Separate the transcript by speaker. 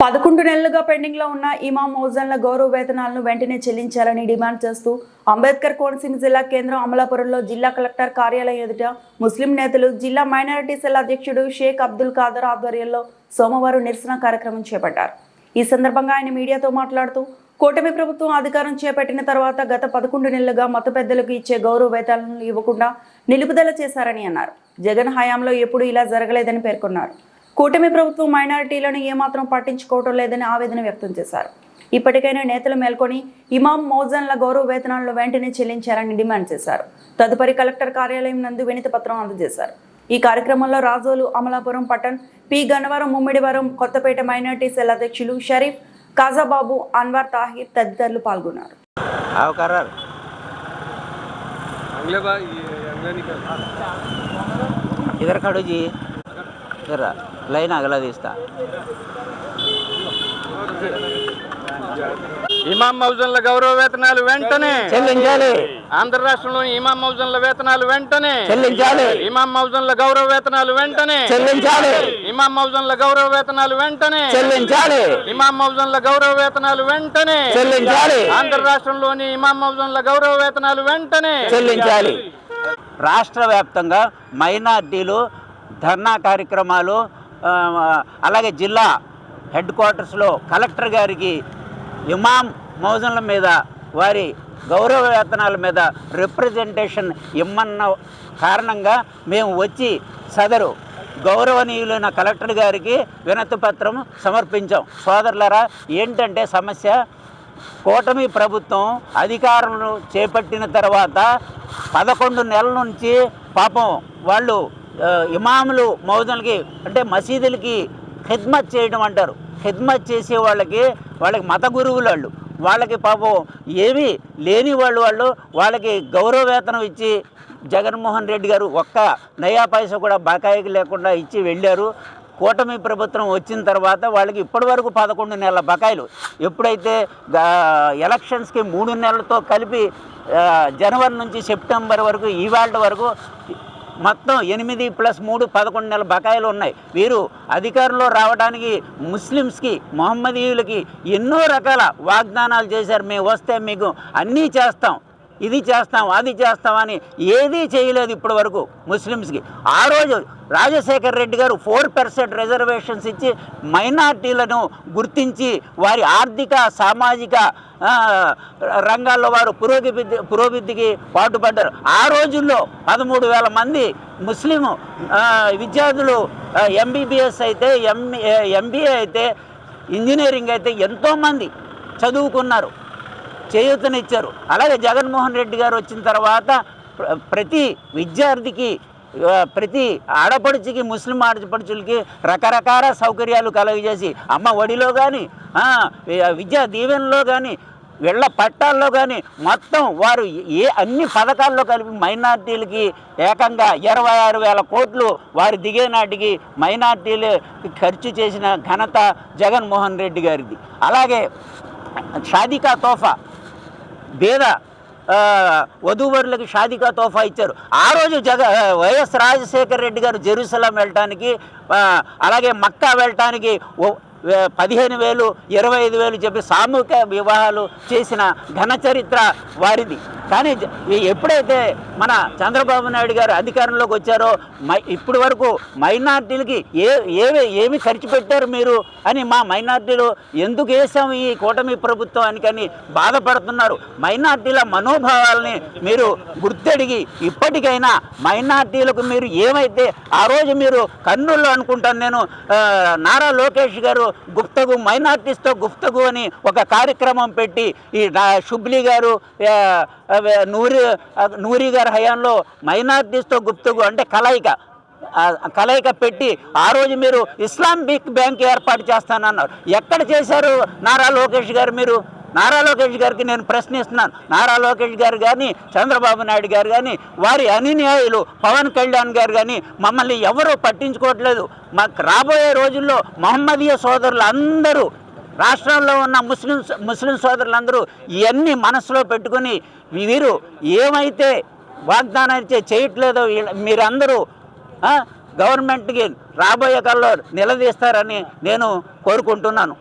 Speaker 1: పదకొండు నెలలుగా పెండింగ్లో ఉన్న ఇమాం మౌజన్ల గౌరవ వేతనాలను వెంటనే చెల్లించాలని డిమాండ్ చేస్తూ అంబేద్కర్ కోనసీమ జిల్లా కేంద్రం అమలాపురంలో జిల్లా కలెక్టర్ కార్యాలయం ఎదుట ముస్లిం నేతలు జిల్లా మైనారిటీ సెల్ అధ్యక్షుడు షేక్ అబ్దుల్ ఖాదర్ ఆధ్వర్యంలో సోమవారం నిరసన కార్యక్రమం చేపట్టారు. ఈ సందర్భంగా ఆయన మీడియాతో మాట్లాడుతూ కూటమి ప్రభుత్వం అధికారం చేపట్టిన తర్వాత గత పదకొండు నెలలుగా మత పెద్దలకు ఇచ్చే గౌరవ వేతనాలను ఇవ్వకుండా నిలుపుదల చేశారని అన్నారు. జగన్ హయాంలో ఎప్పుడూ ఇలా జరగలేదని పేర్కొన్నారు. కూటమి ప్రభుత్వం మైనారిటీలను ఏమాత్రం పట్టించుకోవటం లేదని ఆవేదన వ్యక్తం చేశారు ఇప్పటికైనా నేతలు మేల్కొని ఇమాం మౌజన్ల గౌరవ వేతనాలను వెంటనే చెల్లించారని డిమాండ్ చేశారు తదుపరి కలెక్టర్ కార్యాలయం నందు వినతి పత్రం అందజేశారు ఈ కార్యక్రమంలో Razole Amalapuram Pattan P Gannavaram Mummidivaram Kothapeta minority cell అధ్యక్షులు షరీఫ్ కాజాబాబు అన్వర్ తాహిర్ తదితరులు పాల్గొన్నారు
Speaker 2: आओ करार
Speaker 3: अगले बार ये अगले निकल
Speaker 2: इधर खड़ो जी ఎర్రా లైన్ అగలదీస్తా.
Speaker 3: ఇమాం మౌజన్ల గౌరవ వేతనాలు వెంటనే.
Speaker 2: చెల్లించాలి.
Speaker 3: ఆంధ్ర రాష్ట్రంలోని ఇమాం మౌజన్ల వేతనాలు వెంటనే.
Speaker 2: చెల్లించాలి.
Speaker 3: ఇమాం మౌజన్ల గౌరవ వేతనాలు వెంటనే.
Speaker 2: చెల్లించాలి.
Speaker 3: ఇమాం మౌజన్ల గౌరవ వేతనాలు వెంటనే.
Speaker 2: చెల్లించాలి.
Speaker 3: ఇమాం మౌజన్ల గౌరవ వేతనాలు వెంటనే.
Speaker 2: చెల్లించాలి.
Speaker 3: ఆంధ్ర రాష్ట్రంలోని ఇమాం మౌజన్ల గౌరవ వేతనాలు వెంటనే.
Speaker 2: చెల్లించాలి. రాష్ట్ర వ్యాప్తంగా మైనార్టీలు ధర్నా కార్యక్రమాలు అలాగే జిల్లా హెడ్ క్వార్టర్స్లో కలెక్టర్ గారికి ఇమాం మౌజన్ల మీద వారి గౌరవ వేతనాల మీద రిప్రజెంటేషన్ ఇమ్మన్న కారణంగా మేము వచ్చి సదరు గౌరవనీయులైన కలెక్టర్ గారికి వినతి పత్రం సమర్పించాం. సోదరులరా ఏంటంటే సమస్య? కూటమి ప్రభుత్వం అధికారంలో చేపట్టిన తర్వాత పదకొండు నెలల నుంచి పాపం వాళ్ళు ఇమాములు మౌజన్లకి అంటే మసీదులకి ఖిద్మత్ చేయడం అంటారు. ఖిద్మత్ చేసే వాళ్ళకి వాళ్ళకి మత గురువులు వాళ్ళు. వాళ్ళకి పాపం ఏమీ లేని వాళ్ళు వాళ్ళు. వాళ్ళకి గౌరవ వేతనం ఇచ్చి జగన్మోహన్ రెడ్డి గారు ఒక్క నయా పైసా కూడా బకాయికి లేకుండా ఇచ్చి వెళ్ళారు. కూటమి ప్రభుత్వం వచ్చిన తర్వాత వాళ్ళకి ఇప్పటివరకు పదకొండు నెలల బకాయిలు. ఎప్పుడైతే ఎలక్షన్స్కి మూడు నెలలతో కలిపి జనవరి నుంచి సెప్టెంబర్ వరకు ఈవేళ వరకు మొత్తం ఎనిమిది ప్లస్ మూడు పదకొండు నెలల బకాయిలు ఉన్నాయి. వీరు అధికారంలో రావడానికి ముస్లిమ్స్కి మొహమ్మదీయులకి ఎన్నో రకాల వాగ్దానాలు చేశారు. మేము వస్తే మీకు అన్నీ చేస్తాం. ఇది చేస్తాం అది చేస్తాం అని ఏదీ చేయలేదు ఇప్పటి వరకు ముస్లిమ్స్కి. ఆ రోజు రాజశేఖర్ రెడ్డి గారు ఫోర్ పర్సెంట్ రిజర్వేషన్స్ ఇచ్చి మైనార్టీలను గుర్తించి వారి ఆర్థిక సామాజిక రంగాల్లో వారు పురోగతి పురోభివృద్ధికి పాటుపడ్డారు. ఆ రోజుల్లో పదమూడు వేల మంది ముస్లిం విద్యార్థులు ఎంబీబీఎస్ అయితే ఎంఏ ఎంబీఏ అయితే ఇంజనీరింగ్ అయితే ఎంతోమంది చదువుకున్నారు. చేయూతనిచ్చారు. అలాగే జగన్మోహన్ రెడ్డి గారు వచ్చిన తర్వాత ప్రతి విద్యార్థికి ప్రతి ఆడపడుచుకి ముస్లిం ఆడపడుచులకి రకరకాల సౌకర్యాలు కలుగజేసి అమ్మ ఒడిలో కానీ విద్యా దీవెనలో కానీ వీళ్ళ పట్టాల్లో కానీ మొత్తం వారు ఏ అన్ని పథకాల్లో కలిపి మైనార్టీలకి ఏకంగా ఇరవై ఆరు వేల కోట్లు వారు దిగే నాటికి మైనార్టీలు ఖర్చు చేసిన ఘనత జగన్మోహన్ రెడ్డి గారిది. అలాగే షాదికా తోఫా పేద వధూవరులకు షాదికా తోఫా ఇచ్చారు. ఆ రోజు జగ వైఎస్ రాజశేఖర రెడ్డి గారు జెరూసలం వెళ్ళటానికి అలాగే మక్కా వెళ్ళటానికి పదిహేను వేలు ఇరవై ఐదు వేలు చెప్పి సామూహిక వివాహాలు చేసిన ఘన చరిత్ర వారిది. కానీ ఎప్పుడైతే మన చంద్రబాబు నాయుడు గారు అధికారంలోకి వచ్చారో మై ఇప్పటి వరకు మైనార్టీలకి ఏ ఏవి ఏమి ఖర్చు పెట్టారు మీరు అని మా మైనార్టీలు ఎందుకు వేసాము ఈ కూటమి ప్రభుత్వానికి అని బాధపడుతున్నారు. మైనార్టీల మనోభావాల్ని మీరు గుర్తెడిగి ఇప్పటికైనా మైనార్టీలకు మీరు ఏమైతే ఆ రోజు మీరు కర్నూలులో అనుకుంటాను నేను నారా లోకేష్ గారు గుప్తగు మైనార్టీస్తో గుప్తగు అని ఒక కార్యక్రమం పెట్టి ఈ నా- షుబ్లీ గారు నూరి నూరి గారి హయాంలో మైనార్టీస్తో గుప్తగు అంటే కలయిక. కలయిక పెట్టి ఆ రోజు మీరు ఇస్లామిక్ బ్యాంక్ ఏర్పాటు చేస్తానన్నారు. ఎక్కడ చేశారు నారా లోకేష్ గారు మీరు? నారా లోకేష్ గారికి నేను ప్రశ్నిస్తున్నాను. నారా లోకేష్ గారు కానీ చంద్రబాబు నాయుడు గారు కానీ వారి అనునాయులు పవన్ కళ్యాణ్ గారు కానీ మమ్మల్ని ఎవరూ పట్టించుకోవట్లేదు. మాకు రాబోయే రోజుల్లో మహమ్మదీయ సోదరులు అందరూ రాష్ట్రంలో ఉన్న ముస్లిం ముస్లిం సోదరులందరూ ఇవన్నీ మనసులో పెట్టుకుని వీరు ఏమైతే వాగ్దానం చేయట్లేదో మీరందరూ గవర్నమెంట్కి రాబోయే కాలంలో నిలదీస్తారని నేను కోరుకుంటున్నాను.